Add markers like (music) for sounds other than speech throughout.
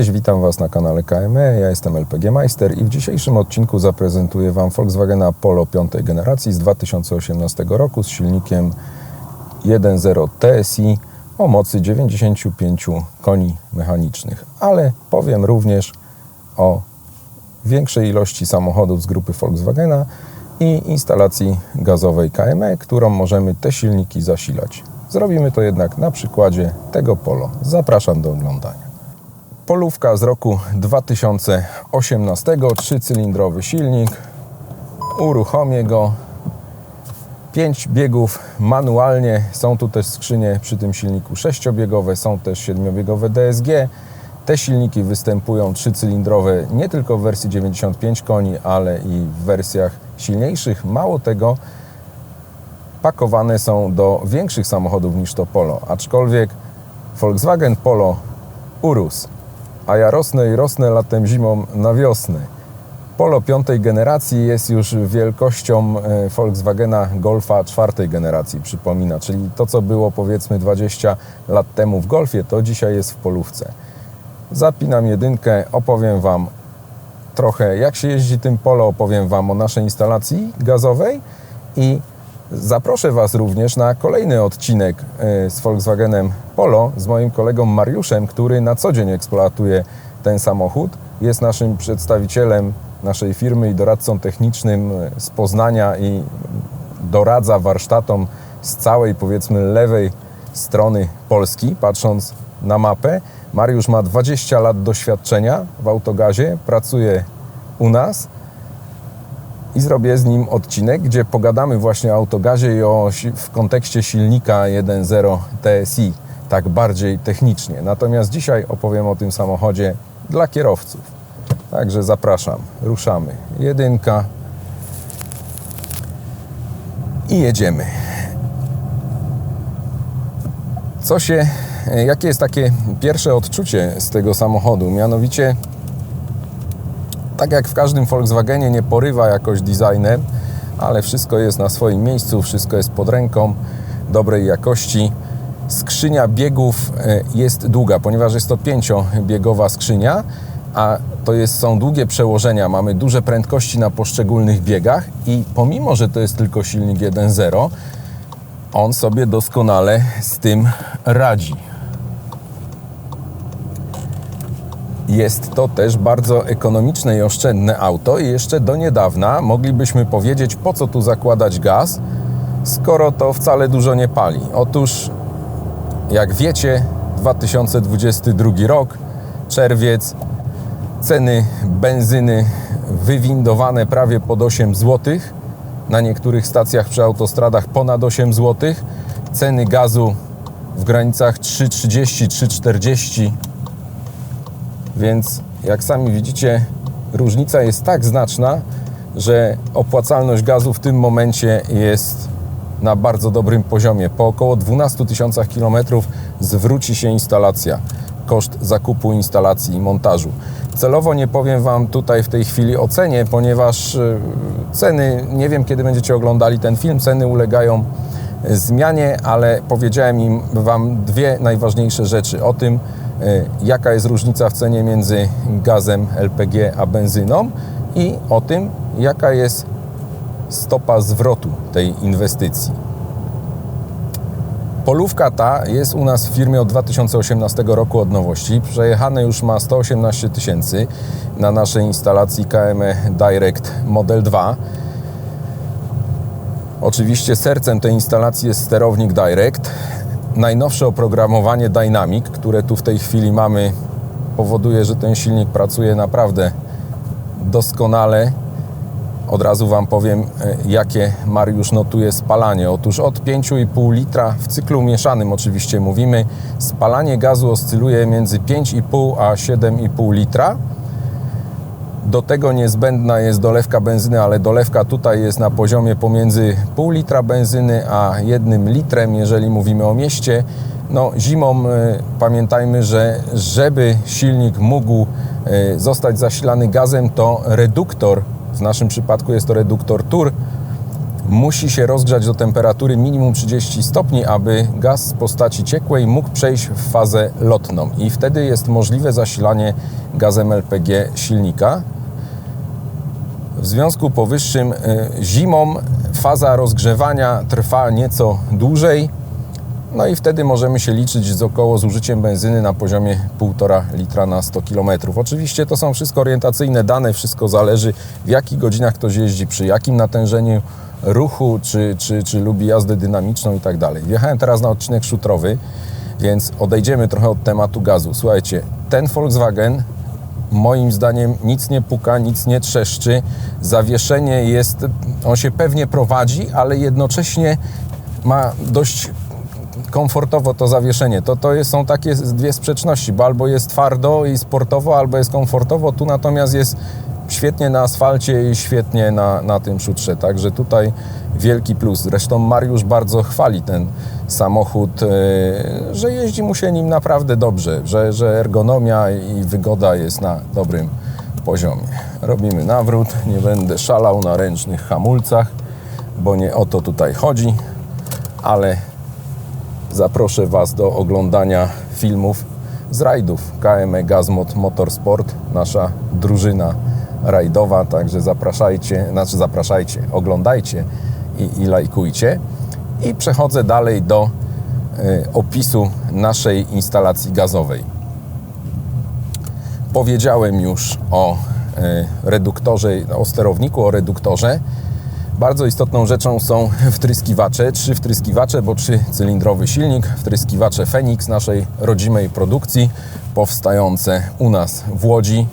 Cześć, witam Was na kanale KME. Ja jestem LPG Meister i w dzisiejszym odcinku zaprezentuję Wam Volkswagena Polo piątej generacji z 2018 roku z silnikiem 1.0 TSI o mocy 95 koni mechanicznych, ale powiem również o większej ilości samochodów z grupy Volkswagena i instalacji gazowej KME, którą możemy te silniki zasilać. Zrobimy to jednak na przykładzie tego Polo. Zapraszam do oglądania. Polówka z roku 2018, trzycylindrowy silnik. Uruchomię go. 5 biegów manualnie. Są tu też skrzynie przy tym silniku sześciobiegowe, są też siedmiobiegowe DSG. Te silniki występują trzycylindrowe nie tylko w wersji 95 koni, ale i w wersjach silniejszych. Mało tego, pakowane są do większych samochodów niż to Polo, aczkolwiek Volkswagen Polo urósł, a ja rosnę i rosnę latem, zimą na wiosnę. Polo piątej generacji jest już wielkością e, Volkswagena Golfa czwartej generacji, przypomina, czyli to, co było powiedzmy 20 lat temu w Golfie, to dzisiaj jest w Polówce. Zapinam jedynkę, opowiem Wam trochę jak się jeździ tym Polo, opowiem Wam o naszej instalacji gazowej i Zaproszę Was również na kolejny odcinek e, z Volkswagenem Polo z moim kolegą Mariuszem, który na co dzień eksploatuje ten samochód. Jest naszym przedstawicielem naszej firmy i doradcą technicznym e, z Poznania i doradza warsztatom z całej, powiedzmy, lewej strony Polski, patrząc na mapę. Mariusz ma 20 lat doświadczenia w autogazie, pracuje u nas i zrobię z nim odcinek, gdzie pogadamy właśnie o autogazie i o, w kontekście silnika 1.0 TSI, tak bardziej technicznie. Natomiast dzisiaj opowiem o tym samochodzie dla kierowców. Także zapraszam, ruszamy. Jedynka i jedziemy. Co się, jakie jest takie pierwsze odczucie z tego samochodu? Mianowicie tak jak w każdym Volkswagenie nie porywa jakoś designer, ale wszystko jest na swoim miejscu, wszystko jest pod ręką, dobrej jakości. Skrzynia biegów e, jest długa, ponieważ jest to pięciobiegowa skrzynia, a to jest, są długie przełożenia, mamy duże prędkości na poszczególnych biegach i pomimo, że to jest tylko silnik 1.0, on sobie doskonale z tym radzi. Jest to też bardzo ekonomiczne i oszczędne auto i jeszcze do niedawna moglibyśmy powiedzieć, po co tu zakładać gaz, skoro to wcale dużo nie pali. Otóż, jak wiecie, 2022 rok, czerwiec, ceny benzyny wywindowane prawie pod 8 zł, na niektórych stacjach przy autostradach ponad 8 zł, ceny gazu w granicach 3,30, 3,40 więc jak sami widzicie, różnica jest tak znaczna, że opłacalność gazu w tym momencie jest na bardzo dobrym poziomie. Po około 12 tysiącach kilometrów zwróci się instalacja, koszt zakupu instalacji i montażu. Celowo nie powiem Wam tutaj w tej chwili o cenie, ponieważ y, ceny, nie wiem kiedy będziecie oglądali ten film, ceny ulegają zmianie, ale powiedziałem im Wam dwie najważniejsze rzeczy o tym, E, jaka jest różnica w cenie między gazem LPG a benzyną i o tym, jaka jest stopa zwrotu tej inwestycji. Polówka ta jest u nas w firmie od 2018 roku od nowości. Przejechane już ma 118 tysięcy na naszej instalacji KME Direct Model 2. Oczywiście sercem tej instalacji jest sterownik Direct najnowsze oprogramowanie Dynamic, które tu w tej chwili mamy, powoduje, że ten silnik pracuje naprawdę doskonale. Od razu Wam powiem, e, jakie Mariusz notuje spalanie. Otóż od 5,5 litra w cyklu mieszanym oczywiście mówimy, spalanie gazu oscyluje między 5,5 a 7,5 litra do tego niezbędna jest dolewka benzyny, ale dolewka tutaj jest na poziomie pomiędzy pół litra benzyny a jednym litrem, jeżeli mówimy o mieście. No, zimą y, pamiętajmy, że żeby silnik mógł y, zostać zasilany gazem, to reduktor, w naszym przypadku jest to reduktor TUR, musi się rozgrzać do temperatury minimum 30 stopni, aby gaz z postaci ciekłej mógł przejść w fazę lotną i wtedy jest możliwe zasilanie gazem LPG silnika. W związku powyższym y, zimą faza rozgrzewania trwa nieco dłużej, no i wtedy możemy się liczyć z około zużyciem benzyny na poziomie 1,5 litra na 100 km. Oczywiście to są wszystko orientacyjne dane, wszystko zależy w jakich godzinach ktoś jeździ, przy jakim natężeniu ruchu, czy, czy, czy lubi jazdę dynamiczną i tak dalej. Wjechałem teraz na odcinek szutrowy, więc odejdziemy trochę od tematu gazu. Słuchajcie, ten Volkswagen moim zdaniem nic nie puka, nic nie trzeszczy. Zawieszenie jest, on się pewnie prowadzi, ale jednocześnie ma dość komfortowo to zawieszenie. To, to jest, są takie dwie sprzeczności, bo albo jest twardo i sportowo, albo jest komfortowo. Tu natomiast jest świetnie na asfalcie i świetnie na, na tym szutrze. Także tutaj wielki plus. Zresztą Mariusz bardzo chwali ten samochód, e, że jeździ mu się nim naprawdę dobrze, że, że ergonomia i wygoda jest na dobrym poziomie. Robimy nawrót, nie będę szalał na ręcznych hamulcach, bo nie o to tutaj chodzi, ale zaproszę Was do oglądania filmów z rajdów KM Gazmod Motorsport, nasza drużyna rajdowa, także zapraszajcie, znaczy zapraszajcie, oglądajcie i, i lajkujcie. I przechodzę dalej do y, opisu naszej instalacji gazowej. Powiedziałem już o y, reduktorze, o sterowniku, o reduktorze. Bardzo istotną rzeczą są (laughs) wtryskiwacze. Trzy wtryskiwacze, bo trzycylindrowy silnik, wtryskiwacze Fenix naszej rodzimej produkcji, powstające u nas w Łodzi,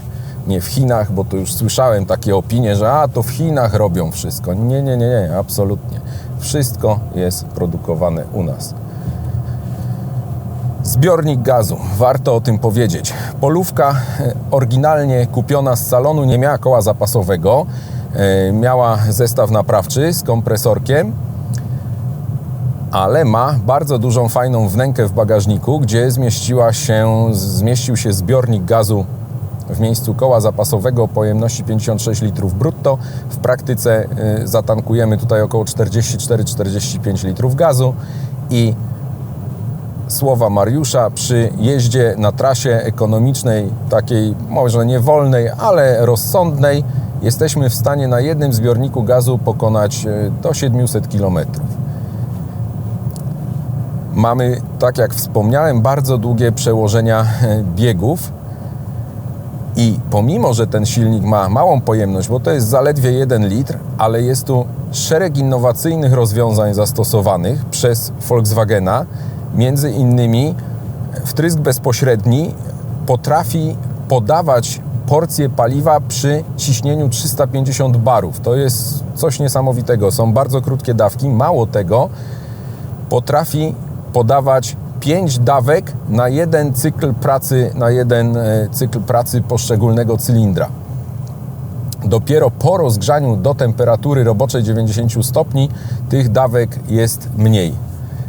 nie w Chinach, bo tu już słyszałem takie opinie, że a to w Chinach robią wszystko. Nie, nie, nie, nie, absolutnie. Wszystko jest produkowane u nas. Zbiornik gazu, warto o tym powiedzieć. Polówka e, oryginalnie kupiona z salonu nie miała koła zapasowego, e, miała zestaw naprawczy z kompresorkiem, ale ma bardzo dużą, fajną wnękę w bagażniku, gdzie zmieściła się, zmieścił się zbiornik gazu w miejscu koła zapasowego pojemności 56 litrów brutto. W praktyce y, zatankujemy tutaj około 44-45 litrów gazu i słowa Mariusza przy jeździe na trasie ekonomicznej, takiej może nie wolnej, ale rozsądnej, jesteśmy w stanie na jednym zbiorniku gazu pokonać y, do 700 km. Mamy, tak jak wspomniałem, bardzo długie przełożenia y, biegów, i pomimo, że ten silnik ma małą pojemność, bo to jest zaledwie 1 litr, ale jest tu szereg innowacyjnych rozwiązań zastosowanych przez Volkswagena. Między innymi wtrysk bezpośredni potrafi podawać porcję paliwa przy ciśnieniu 350 barów. To jest coś niesamowitego. Są bardzo krótkie dawki. Mało tego, potrafi podawać 5 dawek na jeden cykl pracy, na jeden e, cykl pracy poszczególnego cylindra. Dopiero po rozgrzaniu do temperatury roboczej 90 stopni tych dawek jest mniej.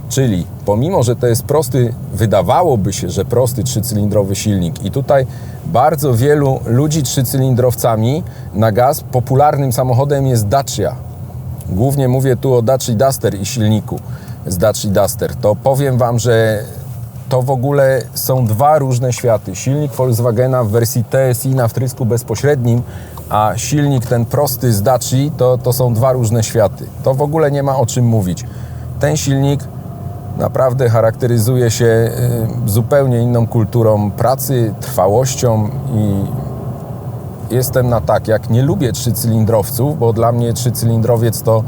Czyli pomimo, że to jest prosty, wydawałoby się, że prosty trzycylindrowy silnik i tutaj bardzo wielu ludzi trzycylindrowcami na gaz popularnym samochodem jest Dacia. Głównie mówię tu o Dacia Duster i silniku z Dacia Duster, to powiem Wam, że to w ogóle są dwa różne światy. Silnik Volkswagena w wersji TSI na wtrysku bezpośrednim, a silnik ten prosty z Dacia to, to są dwa różne światy. To w ogóle nie ma o czym mówić. Ten silnik naprawdę charakteryzuje się y, zupełnie inną kulturą pracy, trwałością i jestem na tak, jak nie lubię trzycylindrowców, bo dla mnie trzycylindrowiec to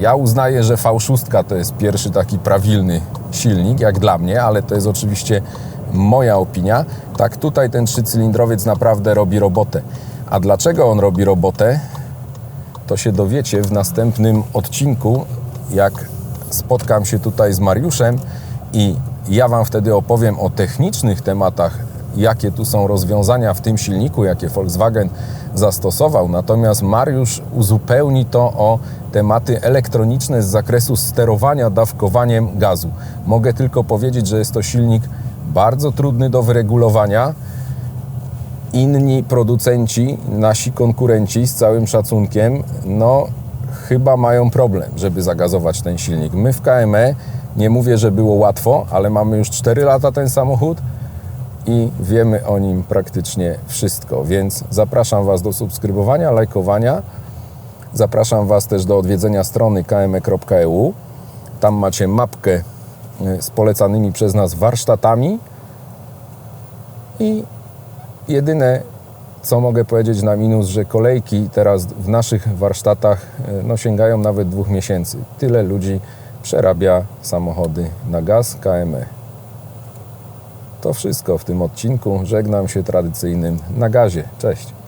ja uznaję, że V6 to jest pierwszy taki prawilny silnik, jak dla mnie, ale to jest oczywiście moja opinia. Tak tutaj ten trzycylindrowiec naprawdę robi robotę. A dlaczego on robi robotę? To się dowiecie w następnym odcinku, jak spotkam się tutaj z Mariuszem i ja Wam wtedy opowiem o technicznych tematach, jakie tu są rozwiązania w tym silniku, jakie Volkswagen zastosował. Natomiast Mariusz uzupełni to o tematy elektroniczne z zakresu sterowania dawkowaniem gazu. Mogę tylko powiedzieć, że jest to silnik bardzo trudny do wyregulowania. Inni producenci, nasi konkurenci, z całym szacunkiem, no chyba mają problem, żeby zagazować ten silnik. My w KME nie mówię, że było łatwo, ale mamy już 4 lata ten samochód i wiemy o nim praktycznie wszystko. Więc zapraszam Was do subskrybowania, lajkowania. Zapraszam Was też do odwiedzenia strony kme.eu. Tam macie mapkę y, z polecanymi przez nas warsztatami. I jedyne, co mogę powiedzieć na minus, że kolejki teraz w naszych warsztatach y, no, sięgają nawet dwóch miesięcy. Tyle ludzi przerabia samochody na gaz KME. To wszystko w tym odcinku. Żegnam się tradycyjnym na gazie. Cześć.